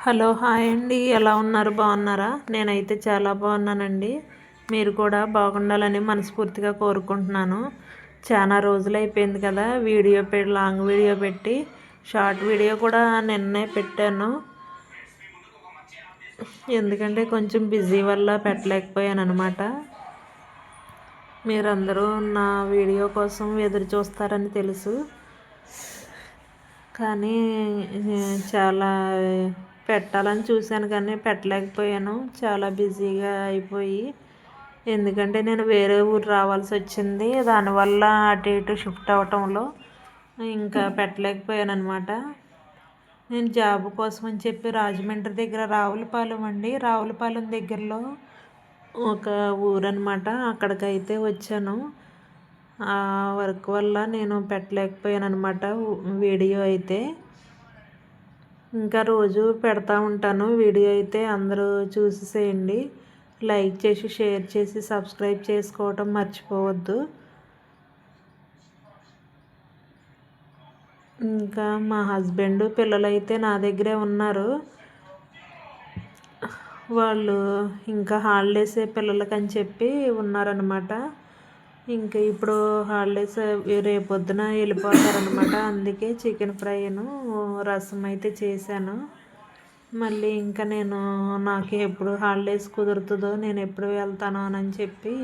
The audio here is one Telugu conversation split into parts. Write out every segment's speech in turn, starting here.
హలో హాయ్ అండి. ఎలా ఉన్నారు? బాగున్నారా? నేనైతే చాలా బాగున్నానండి. మీరు కూడా బాగుండాలని మనస్ఫూర్తిగా కోరుకుంటున్నాను. చాలా రోజులు అయిపోయింది కదా వీడియో పెట్టి లాంగ్ వీడియో పెట్టి షార్ట్ వీడియో కూడా నిన్నే పెట్టాను. ఎందుకంటే కొంచెం బిజీ వల్ల పెట్టలేకపోయాను అనమాట మీరందరూ నా వీడియో కోసం ఎదురు చూస్తారని తెలుసు. కానీ చాలా పెట్టాలని చూశాను కానీ పెట్టలేకపోయాను. చాలా బిజీగా అయిపోయి. ఎందుకంటే నేను వేరే ఊరు రావాల్సి వచ్చింది. దానివల్ల అటు ఇటు షిఫ్ట్ అవ్వటంలో ఇంకా పెట్టలేకపోయాను అనమాట నేను జాబ్ కోసం అని చెప్పి రాజమండ్రి దగ్గర రావులపాలెం అండి. రావులపాలెం దగ్గరలో ఒక ఊరు అక్కడికైతే వచ్చాను. ఆ వర్క్ వల్ల నేను పెట్టలేకపోయాను అనమాట వీడియో అయితే. ఇంకా రోజు పెడతా ఉంటాను. వీడియో అయితే అందరూ చూసేసేయండి. లైక్ చేసి షేర్ చేసి సబ్స్క్రైబ్ చేసుకోవటం మర్చిపోవద్దు. ఇంకా మా హస్బెండ్ పిల్లలైతే నా దగ్గరే ఉన్నారు. వాళ్ళు ఇంకా హాలిడేసే పిల్లలకని చెప్పి ఉన్నారనమాట ఇంకా ఇప్పుడు హాలిడేస్ రేపొద్దున వెళ్ళిపోతారనమాట అందుకే చికెన్ ఫ్రైను రసం అయితే చేశాను. మళ్ళీ ఇంకా నేను నాకు ఎప్పుడు హాలిడేస్ కుదురుతుందో నేను ఎప్పుడు వెళ్తాను అని చెప్పి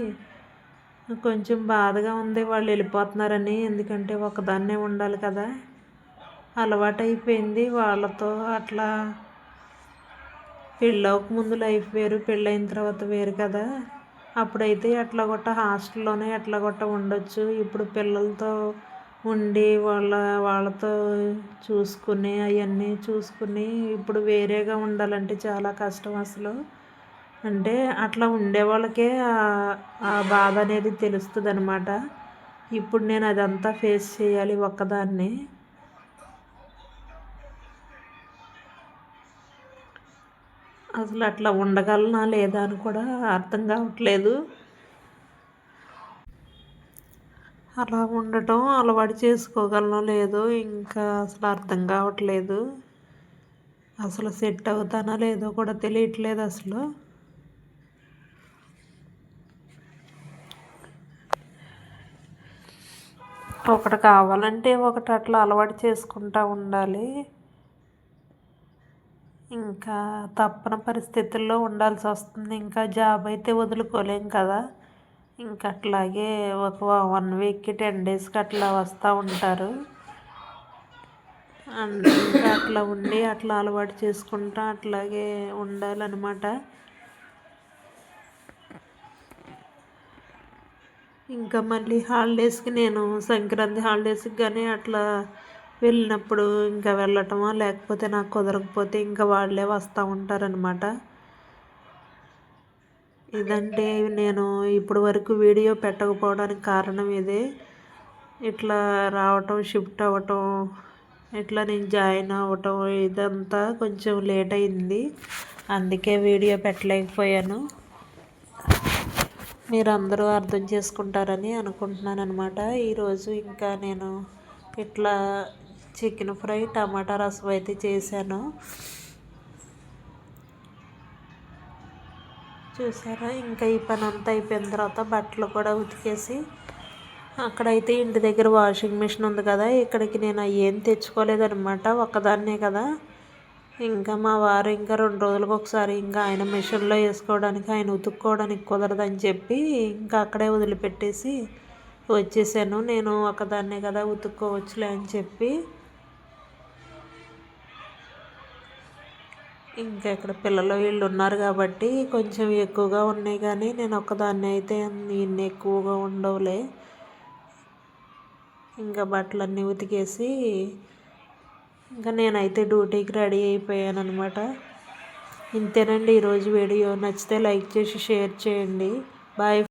కొంచెం బాధగా ఉంది వాళ్ళు వెళ్ళిపోతున్నారని. ఎందుకంటే ఒకదాన్నే ఉండాలి కదా. అలవాటు అయిపోయింది వాళ్ళతో అట్లా. పెళ్ళవక ముందు లైఫ్ వేరు పెళ్ళైన తర్వాత వేరు కదా. అప్పుడైతే ఎట్లా కొట్ట హాస్టల్లోనే ఎట్లా కొట్ట ఉండొచ్చు. ఇప్పుడు పిల్లలతో ఉండి వాళ్ళ వాళ్ళతో చూసుకుని అవన్నీ చూసుకుని ఇప్పుడు వేరేగా ఉండాలంటే చాలా కష్టం అసలు. అంటే అట్లా ఉండే వాళ్ళకే ఆ బాధ అనేది తెలుస్తుంది అనమాట ఇప్పుడు నేను అదంతా ఫేస్ చేయాలి ఒక్కదాన్ని. అసలు అట్లా ఉండగలనా లేదా అని కూడా అర్థం కావట్లేదు. అలా ఉండటం అలవాటు చేసుకోగలనో లేదో ఇంకా అసలు అర్థం కావట్లేదు. అసలు సెట్ అవుతానా లేదో కూడా తెలియట్లేదు అసలు. ఒకటి కావాలంటే ఒకటి అట్లా అలవాటు చేసుకుంటూ ఉండాలి. ఇంకా తప్పని పరిస్థితుల్లో ఉండాల్సి వస్తుంది. ఇంకా జాబ్ అయితే వదులుకోలేం కదా. ఇంకా అట్లాగే ఒక వన్ వీక్కి టెన్ డేస్కి అట్లా వస్తూ ఉంటారు. ఇంకా అట్లా ఉండి అట్లా అలవాటు చేసుకుంటా అట్లాగే ఉండాలన్నమాట. ఇంకా మళ్ళీ హాలిడేస్కి నేను సంక్రాంతి హాలిడేస్కి కానీ అట్లా వెళ్ళినప్పుడు ఇంకా వెళ్ళటమా లేకపోతే నాకు కుదరకపోతే ఇంకా వాళ్ళే వస్తూ ఉంటారనమాట ఇదంటే నేను ఇప్పటి వరకు వీడియో పెట్టకపోవడానికి కారణం ఇదే. ఇట్లా రావటం షిఫ్ట్ అవ్వటం ఇట్లా నేను జాయిన్ అవ్వటం ఇదంతా కొంచెం లేట్ అయింది. అందుకే వీడియో పెట్టలేకపోయాను. మీరు అందరూ అర్థం చేసుకుంటారని అనుకుంటున్నాను అనమాట ఈరోజు ఇంకా నేను ఇట్లా చికెన్ ఫ్రై టమాటా రసం అయితే చేశాను. చూసారా? ఇంకా ఈ పని అంతా అయిపోయిన తర్వాత బట్టలు కూడా ఉతికేసి అక్కడైతే ఇంటి దగ్గర వాషింగ్ మిషన్ ఉంది కదా ఇక్కడికి నేను ఏం తెచ్చుకోలేదనమాట ఒక్కదాన్నే కదా. ఇంకా మా వారు ఇంకా రెండు రోజులకు ఒకసారి ఇంకా ఆయన మిషన్లో వేసుకోవడానికి ఆయన ఉతుక్కోవడానికి కుదరదని చెప్పి ఇంకా అక్కడే వదిలిపెట్టేసి వచ్చేసాను. నేను ఒకదాన్నే కదా ఉతుక్కోవచ్చులే అని చెప్పి ఇంకా ఇక్కడ పిల్లలు వీళ్ళు ఉన్నారు కాబట్టి కొంచెం ఎక్కువగా ఉన్నాయి కానీ నేను ఒక్కదాన్ని అయితే ఇన్ని ఎక్కువగా ఉండవులే. ఇంకా బట్టలన్నీ ఉతికేసి ఇంకా నేనైతే డ్యూటీకి రెడీ అయిపోయాను అనమాట ఇంతేనండి ఈరోజు వీడియో. నచ్చితే లైక్ చేసి షేర్ చేయండి. బాయ్.